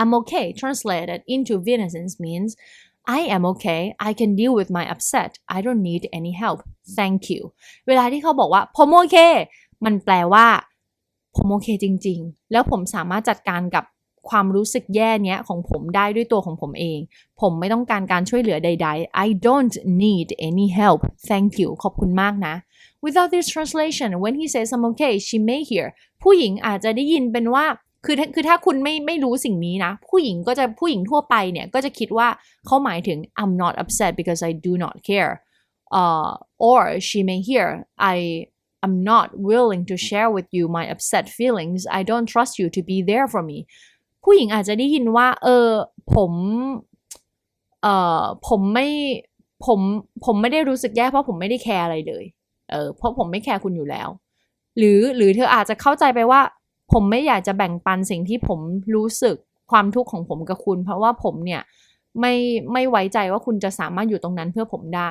I'm okay translated into Vietnamese means I am okay I can deal with my upset I don't need any help thank you เวลาที่เขาบอกว่าผมโอเค มันแปลว่า ผมโอเคจริง ๆ แล้วผมสามารถจัดการกับความรู้สึกแย่เนี้ยของผมได้ด้วยตัวของผมเอง ผมไม่ต้องการการช่วยเหลือใด ๆ I don't need any help thank you ขอบคุณมากนะ without this translation when he says I'm okay she may hear ผู้หญิงอาจจะได้ยินเป็นว่า คือถ้าคือถ้าคุณไม่ไม่รู้สิ่งนี้นะ ผู้หญิงก็จะผู้หญิงทั่วไปเนี่ย ก็จะคิดว่าเขาหมายถึง I'm not upset because I do not care uh, or she may hear I I'm not willing to share with you my upset feelings I don't trust you to be there for me ผู้หญิงอาจจะได้ยินว่า เออผมเอ่อผมไม่ผมผมไม่ได้รู้สึกแย่เพราะผมไม่ได้แคร์อะไรเลย เออเพราะผมไม่แคร์คุณอยู่แล้ว หรือหรือเธออาจจะเข้าใจไปว่า ผมไม่อยากจะแบ่งปันสิ่งที่ผมรู้สึกความทุกข์ของผมกับคุณ เพราะว่าผมเนี่ยไม่ไม่ไว้ใจว่าคุณจะสามารถอยู่ตรงนั้นเพื่อผมได้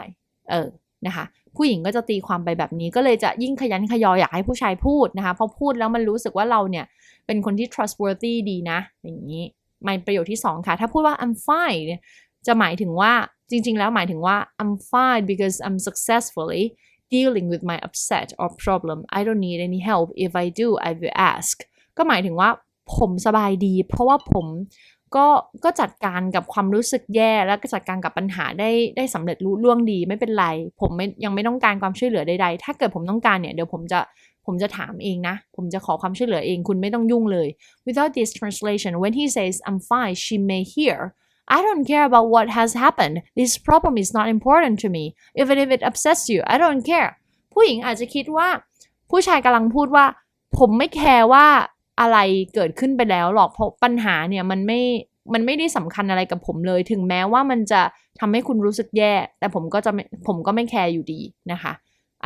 เออนะคะผู้หญิงก็จะตีความไปแบบนี้ก็เลยจะยิ่งขยันขยออยากให้ผู้ชายพูดนะคะพราะพูดแล้วมันรู้สึกว่าเราเนี่ยเป็นคนที่ trustworthy ดีนะ อย่างนี้มาประโยคที่ 2 ค่ะ ถ้าพูดว่า I'm fine จะหมายถึงว่าจริง ๆ แล้วหมายถึงว่า I'm fine because I'm successfully dealing with my upset or problem I don't need any help if I do I will ask ก็หมายถึงว่าผมสบายดี เพราะว่าผมก็ก็จัดการกับความรู้สึกแย่แล้วก็จัดการกับปัญหาได้ได้สำเร็จรู้ล่วงดีไม่เป็นไร ผมไม่ยังไม่ต้องการความช่วยเหลือใดๆ ถ้าเกิดผมต้องการเนี่ยเดี๋ยวผมจะผมจะถามเองนะ ผมจะขอความช่วยเหลือเองคุณไม่ต้องยุ่งเลย without this translation when he says I'm fine she may hear I don't care about what has happened this problem is not important to me even if it upsets you I don't care ผู้หญิงอาจจะคิดว่า ผู้ชายกำลังพูดว่า ผมไม่แคร์ว่าอะไรเกิดขึ้นไปแล้วหรอกเพราะปัญหาเนี่ยมันไม่มันไม่ได้สำคัญอะไรกับผมเลย ถึงแม้ว่ามันจะทำให้คุณรู้สึกแย่ แต่ผมก็จะผมก็ไม่แคร์อยู่ดีนะคะ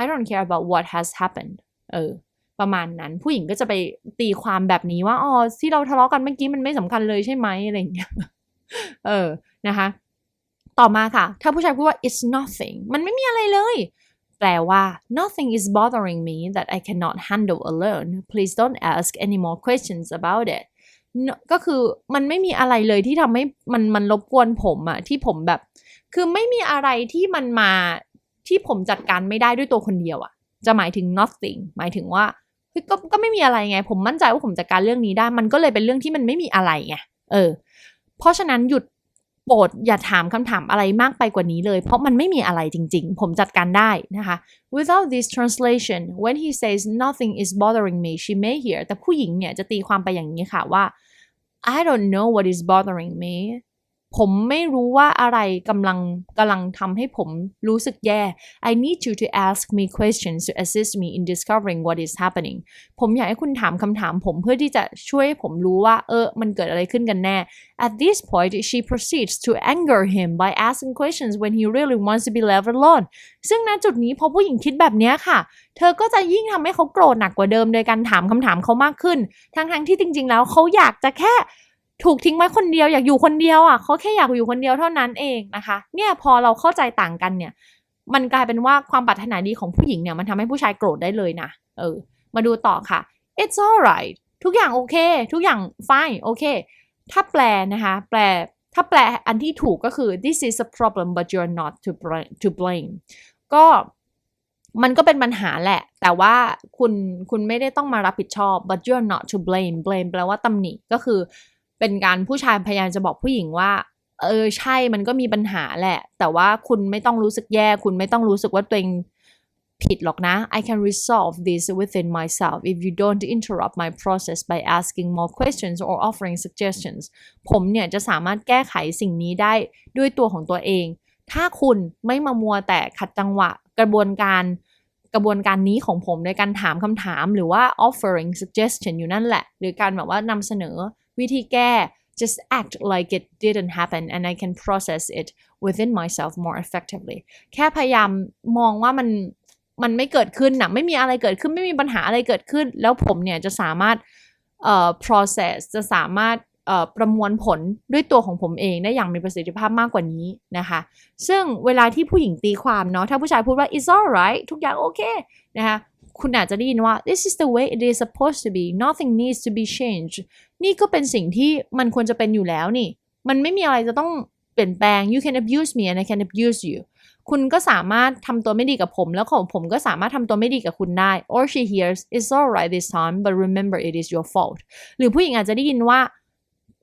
I don't care about what has happened เออประมาณนั้นผู้หญิงก็จะไปตีความแบบนี้ว่าอ๋อที่เราทะเลาะกันเมื่อกี้มันไม่สำคัญเลยใช่ไหมอะไรอย่างเงี้ย เออนะคะ ต่อมาค่ะ ถ้าผู้ชายพูดว่า it's nothing มันไม่มีอะไรเลย แปลว่า nothing is bothering me that I cannot handle alone please don't ask any more questions about it ก็คือมันไม่มีอะไรเลยที่ทำให้มันมันรบกวนผมอะที่ผมแบบ คือไม่มีอะไรที่มันมาที่ผมจัดการไม่ได้ด้วยตัวคนเดียวอะจะหมายถึง nothing หมายถึงว่าก็ก็ไม่มีอะไรไง ผมมั่นใจว่าผมจัดการเรื่องนี้ได้ มันก็เลยเป็นเรื่องที่มันไม่มีอะไรไงเออ เพราะฉะนั้นหยุดโปรดอย่าถามคำถามอะไรมากไปกว่านี้เลย เพราะมันไม่มีอะไรจริงๆ ผมจัดการได้นะคะ without this translation when he says nothing is bothering me she may hear แต่ผู้หญิงเนี่ยจะตีความไปอย่างนี้ค่ะว่า I don't know what is bothering me ผมไม่รู้ว่าอะไรกำลังกำลังทำให้ผมรู้สึกแย่ I need you to ask me questions to assist me in discovering what is happening ผมอยากให้คุณถามคำถามผมเพื่อที่จะช่วยผมรู้ว่า เออ มันเกิดอะไรขึ้นกันแน่ At this point she proceeds to anger him by asking questions when he really wants to be left alone ซึ่งณจุดนี้พอผู้หญิงคิดแบบนี้ค่ะ เธอก็จะยิ่งทำให้เขาโกรธหนักกว่าเดิมโดยการถามคำถามเขามากขึ้น ทั้งๆที่จริงๆ แล้วเขาอยากจะแค่ ถูกทิ้งไว้คนเดียวอยากอยู่คนเดียวอะเขาแค่อยากอยู่คนเดียวเท่านั้นเองนะคะ เนี่ยพอเราเข้าใจต่างกันเนี่ย มันกลายเป็นว่าความปรารถนาดีของผู้หญิงเนี่ยมันทำให้ผู้ชายโกรธได้เลยนะเออ มาดูต่อค่ะ it's alright ทุกอย่างโอเค ทุกอย่าง fine โอเค ถ้าแปลนะคะ แปลถ้าแปลอันที่ถูกก็คือ this is a problem but you're not to to blame ก็มันก็เป็นปัญหาแหละ แต่ว่าคุณคุณไม่ได้ต้องมารับผิดชอบ but you're not to blame blame แปลว่าตำหนิก็คือ เป็นการผู้ชายพยายามจะบอกผู้หญิงว่า เออใช่มันก็มีปัญหาแหละ แต่ว่าคุณไม่ต้องรู้สึกแย่ คุณไม่ต้องรู้สึกว่าตัวเองผิดหรอกนะ I can resolve this within myself if you don't interrupt my process by asking more questions or offering suggestions ผมเนี่ยจะสามารถแก้ไขสิ่งนี้ได้ด้วยตัวของตัวเอง ถ้าคุณไม่มามัวแต่ขัดจังหวะกระบวนการกระบวนการนี้ของผมในการถามคำถามหรือว่า offering suggestion อยู่นั่นแหละ หรือการแบบว่านำเสนอ วิธีแก้ just act like it didn't happen and I can process it within myself more effectively แค่พยายามมองว่ามันมันไม่เกิดขึ้นนะไม่มีอะไรเกิดขึ้นไม่มีปัญหาอะไรเกิดขึ้น แล้วผมเนี่ยจะสามารถเอ่อ process จะสามารถเอ่อประมวลผลด้วยตัวของผมเองได้อย่างมีประสิทธิภาพมากกว่านี้นะคะ ซึ่งเวลาที่ผู้หญิงตีความเนาะถ้าผู้ชายพูดว่า it's alright ทุกอย่างโอเคนะคะ คุณอาจจะได้ยินว่า this is the way it is supposed to be nothing needs to be changed นี่ก็เป็นสิ่งที่มันควรจะเป็นอยู่แล้วนี่ มันไม่มีอะไรจะต้องเปลี่ยนแปลง you can abuse me and I can abuse you คุณก็สามารถทำตัวไม่ดีกับผม แล้วของผมก็สามารถทำตัวไม่ดีกับคุณได้ or she hears it's alright this time but remember it is your fault หรือผู้หญิงอาจจะได้ยินว่า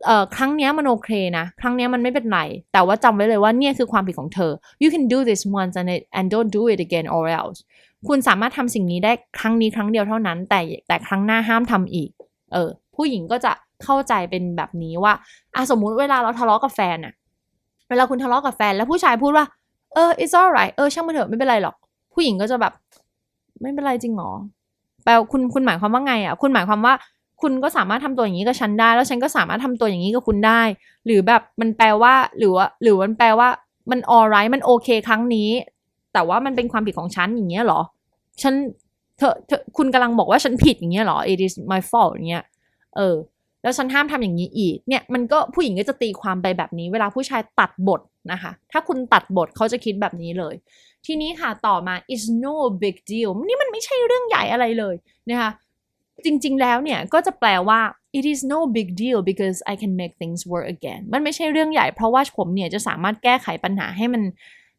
เอ่อครั้งนี้มันโอเคนะ ครั้งนี้มันไม่เป็นไร แต่ว่าจำไว้เลยว่าเนี่ยคือความผิดของเธอ you can do this once and it and don't do it again or else คุณสามารถทำสิ่งนี้ได้ครั้งนี้ครั้งเดียวเท่านั้น แต่แต่ครั้งหน้าห้ามทำอีก เออ ผู้หญิงก็จะเข้าใจเป็นแบบนี้ว่าอะสมมุติเวลาเราทะเลาะกับแฟนอะเวลาคุณทะเลาะกับแฟนแล้วผู้ชายพูดว่า เออ it's alright เออ ช่างมันเถอะไม่เป็นไรหรอก ผู้หญิงก็จะแบบ ไม่เป็นไรจริงหรอแปลคุณคุณหมายความว่าไงอะคุณหมายความว่า คุณก็สามารถทำตัวอย่างนี้กับฉันได้ แล้วฉันก็สามารถทำตัวอย่างนี้กับคุณได้ หรือแบบมันแปลว่าหรือว่าหรือมันแปลว่ามัน alright มันโอเคครั้งนี้ แต่ว่ามันเป็นความผิดของฉันอย่างเงี้ยหรอ ฉันเธอเธอคุณกำลังบอกว่าฉันผิดอย่างเงี้ยหรอ it is my fault อย่างเงี้ยเออ แล้วฉันห้ามทำอย่างนี้อีกเนี่ยมันก็ผู้หญิงก็จะตีความไปแบบนี้ เวลาผู้ชายตัดบทนะคะ ถ้าคุณตัดบทเขาจะคิดแบบนี้เลย ทีนี้ค่ะต่อมา is no big deal นี่มันไม่ใช่เรื่องใหญ่อะไรเลยนะคะ จริง ๆ แล้วเนี่ยก็จะแปลว่า it is no big deal because I can make things work again มันไม่ใช่เรื่องใหญ่เพราะว่าผมเนี่ยจะสามารถแก้ไขปัญหาให้มัน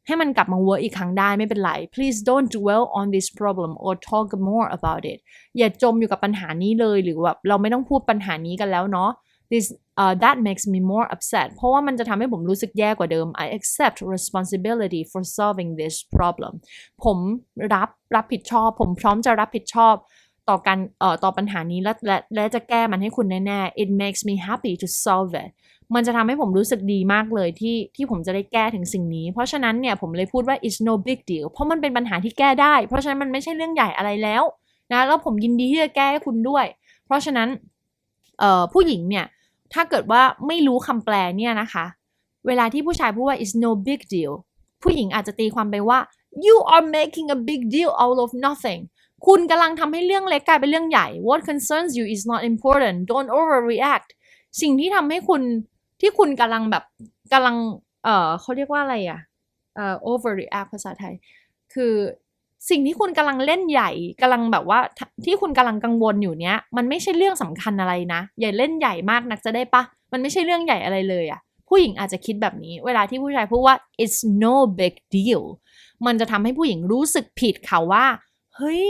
ให้มันกลับมา work อีกครั้งได้ไม่เป็นไร please don't dwell on this problem or talk more about it อย่าจมอยู่กับปัญหานี้เลยหรือแบบเราไม่ต้องพูดปัญหานี้กันแล้วเนาะ this uh, that makes me more upset เพราะว่ามันจะทำให้ผมรู้สึกแย่กว่าเดิม I accept responsibility for solving this problem ผมรับรับผิดชอบ ผมพร้อมจะรับผิดชอบ ต่อการเอ่อต่อปัญหานี้และและและจะแก้มันให้คุณแน่ๆ it makes me happy to solve it มันจะทำให้ผมรู้สึกดีมากเลยที่ที่ผมจะได้แก้ถึงสิ่งนี้ เพราะฉะนั้นเนี่ยผมเลยพูดว่า it's no big deal เพราะมันเป็นปัญหาที่แก้ได้ เพราะฉะนั้นมันไม่ใช่เรื่องใหญ่อะไรแล้วนะแล้วผมยินดีที่จะแก้ให้คุณด้วย เพราะฉะนั้นเอ่อผู้หญิงเนี่ยถ้าเกิดว่าไม่รู้คำแปลเนี่ยนะคะ เวลาที่ผู้ชายพูดว่า it's no big deal ผู้หญิงอาจจะตีความไปว่า you are making a big deal out of nothing คุณกำลังทำให้เรื่องเล็กกลายเป็นเรื่องใหญ่ what concerns you is not important don't overreact สิ่งที่ทำให้คุณที่คุณกำลังแบบกำลัง เอ่อเขาเรียกว่าอะไรอะเอ่อ overreact ภาษาไทย คือสิ่งที่คุณกำลังเล่นใหญ่กำลังแบบว่าที่คุณกำลังกังวลอยู่เนี้ย มันไม่ใช่เรื่องสำคัญอะไรนะ อย่าเล่นใหญ่มากนักจะได้ปะ มันไม่ใช่เรื่องใหญ่อะไรเลยอะผู้หญิงอาจจะคิดแบบนี้ เวลาที่ผู้ชายพูดว่า it's no big deal มันจะทำให้ผู้หญิงรู้สึกผิดค่ะว่า เฮ้ย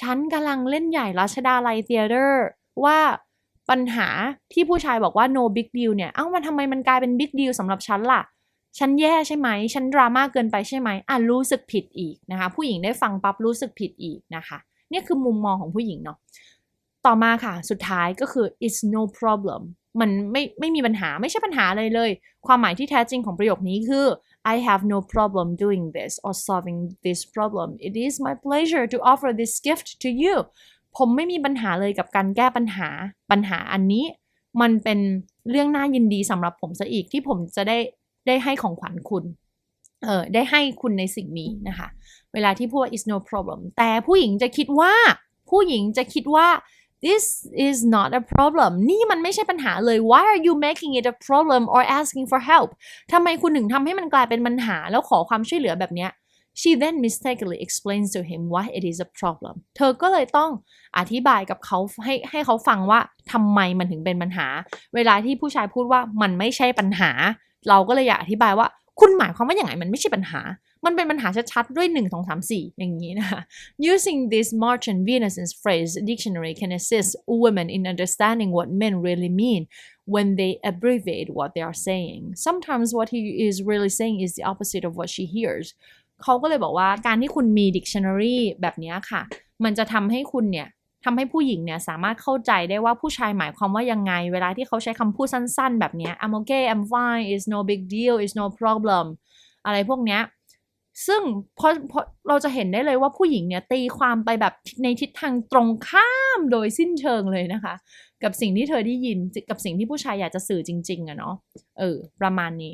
ฉันกำลังเล่นใหญ่รัชดาลัยเทเตอร์ว่าปัญหาที่ผู้ชายบอกว่า no big deal เนี่ย เอ้ามันทำไมมันกลายเป็น big deal สำหรับฉันล่ะ ฉันแย่ใช่ไหม ฉันดราม่าเกินไปใช่ไหมอะรู้สึกผิดอีกนะคะ ผู้หญิงได้ฟังปั๊บรู้สึกผิดอีกนะคะเนี่ยคือมุมมองของผู้หญิงเนาะ ต่อมาค่ะ สุดท้ายก็คือ it's no problem มันไม่ไม่มีปัญหาไม่ใช่ปัญหาอะไรเลย ความหมายที่แท้จริงของประโยคนี้คือ I have no problem doing this or solving this problem it is my pleasure to offer this gift to you ผมไม่มีปัญหาเลยกับการแก้ปัญหาปัญหาอันนี้ มันเป็นเรื่องน่ายินดีสำหรับผมซะอีกที่ผมจะได้ได้ให้ของขวัญคุณเออได้ให้คุณในสิ่งนี้นะคะ เวลาที่พูดว่า is no problem แต่ผู้หญิงจะคิดว่า ผู้หญิงจะคิดว่า this is not a problem นี่มันไม่ใช่ปัญหาเลย why are you making it a problem or asking for help ทำไมคุณถึงทำให้มันกลายเป็นปัญหาแล้วขอความช่วยเหลือแบบเนี้ย she then mistakenly explains to him why it is a problem เธอก็เลยต้องอธิบายกับเขาให้ให้เขาฟังว่าทำไมมันถึงเป็นปัญหา เวลาที่ผู้ชายพูดว่ามันไม่ใช่ปัญหา เราก็เลยอยากอธิบายว่า คุณหมายความว่าอย่างไรมันไม่ใช่ปัญหา มันเป็นปัญหาชัดๆ ด้วย 1 2 3 4 อย่างนี้นะคะ Using this Martin Venus's phrase dictionary can assist women in understanding what men really mean when they abbreviate what they are saying. Sometimes what he is really saying is the opposite of what she hears. เขาก็เลยบอกว่าการที่คุณมี dictionary แบบนี้ค่ะ มันจะทำให้คุณเนี่ย ทำให้ผู้หญิงเนี่ยสามารถเข้าใจได้ว่าผู้ชายหมายความว่ายังไง เวลาที่เขาใช้คำพูดสั้นๆ แบบนี้ I'm okay I'm fine it's no big deal it's no problem อะไรพวกเนี้ยซึ่งพอพอเราจะเห็นได้เลยว่าผู้หญิงเนี่ยตีความไปแบบในทิศทางตรงข้ามโดยสิ้นเชิงเลยนะคะ กับสิ่งที่เธอได้ยินกับสิ่งที่ผู้ชายอยากจะสื่อจริงๆอะเนาะเออประมาณนี้